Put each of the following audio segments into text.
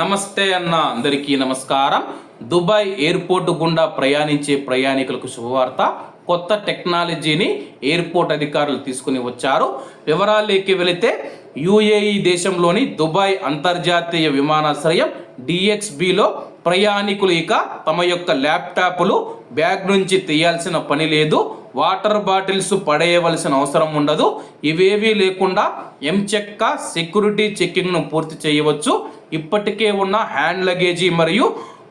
నమస్తే అన్న అందరికీ నమస్కారం. దుబాయ్ ఎయిర్పోర్ట్ గుండా ప్రయాణించే ప్రయాణికులకు శుభవార్త. కొత్త టెక్నాలజీని ఎయిర్పోర్ట్ అధికారులు తీసుకుని వచ్చారు. వివరాల్లోకి వెళితే యుఏఈ దేశంలోని దుబాయ్ అంతర్జాతీయ విమానాశ్రయం డిఎక్స్బిలో ప్రయాణికులు ఇక తమ యొక్క ల్యాప్టాప్లు బ్యాగ్ నుంచి తీయాల్సిన పని లేదు. వాటర్ బాటిల్స్ పడేయవలసిన అవసరం ఉండదు. ఇవేవీ లేకుండా ఎంచెక్క సెక్యూరిటీ చెక్కింగ్ను పూర్తి చేయవచ్చు. ఇప్పటికే ఉన్న హ్యాండ్ లగేజీ మరియు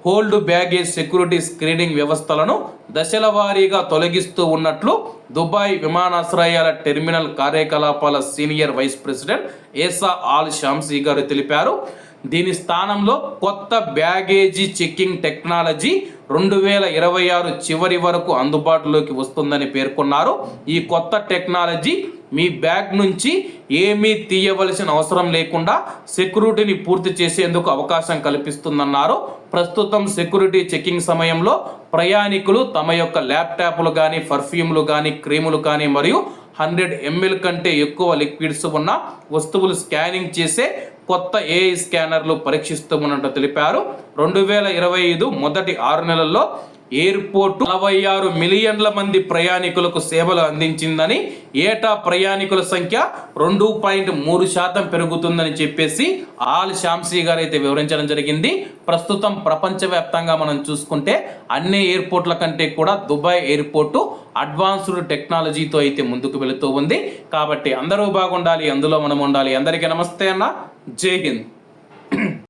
హోల్డ్ బ్యాగేజ్ సెక్యూరిటీ స్క్రీనింగ్ వ్యవస్థలను దశల వారీగా తొలగిస్తూ ఉన్నట్లు దుబాయ్ విమానాశ్రయాల టెర్మినల్ కార్యకలాపాల senior vice president Essa Al Shamsi గారు తెలిపారు. దీని స్థానంలో కొత్త బ్యాగేజీ చెక్కింగ్ టెక్నాలజీ రెండు వేల ఇరవై ఆరు చివరి వరకు అందుబాటులోకి వస్తుందని పేర్కొన్నారు. ఈ కొత్త టెక్నాలజీ మీ బ్యాగ్ నుంచి ఏమీ తీయవలసిన అవసరం లేకుండా సెక్యూరిటీని పూర్తి చేసేందుకు అవకాశం కల్పిస్తుందన్నారు. ప్రస్తుతం సెక్యూరిటీ చెకింగ్ సమయంలో ప్రయాణికులు తమ యొక్క ల్యాప్టాప్లు కానీ పర్ఫ్యూమ్లు కానీ క్రీములు కానీ మరియు హండ్రెడ్ ఎంఎల్ కంటే ఎక్కువ లిక్విడ్స్ ఉన్న వస్తువులు స్కానింగ్ చేసే కొత్త ఏఐ స్కానర్లు పరీక్షిస్తూ ఉన్నట్టు తెలిపారు. రెండు వేల ఇరవై ఐదు మొదటి ఆరు నెలల్లో ఎయిర్పోర్ట్ నలభై ఆరు మిలియన్ల మంది ప్రయాణికులకు సేవలు అందించిందని ఏటా ప్రయాణికుల సంఖ్య రెండు పాయింట్ మూడు శాతం పెరుగుతుందని చెప్పేసి ఆల్ షామ్సీ గారు అయితే వివరించడం జరిగింది. ప్రస్తుతం ప్రపంచవ్యాప్తంగా మనం చూసుకుంటే అన్ని ఎయిర్పోర్ట్ల కంటే కూడా దుబాయ్ ఎయిర్పోర్టు అడ్వాన్స్డ్ టెక్నాలజీతో అయితే ముందుకు వెళుతూ ఉంది. కాబట్టి అందరూ బాగుండాలి అందులో మనం ఉండాలి. అందరికీ నమస్తే అన్న. జై హింద్.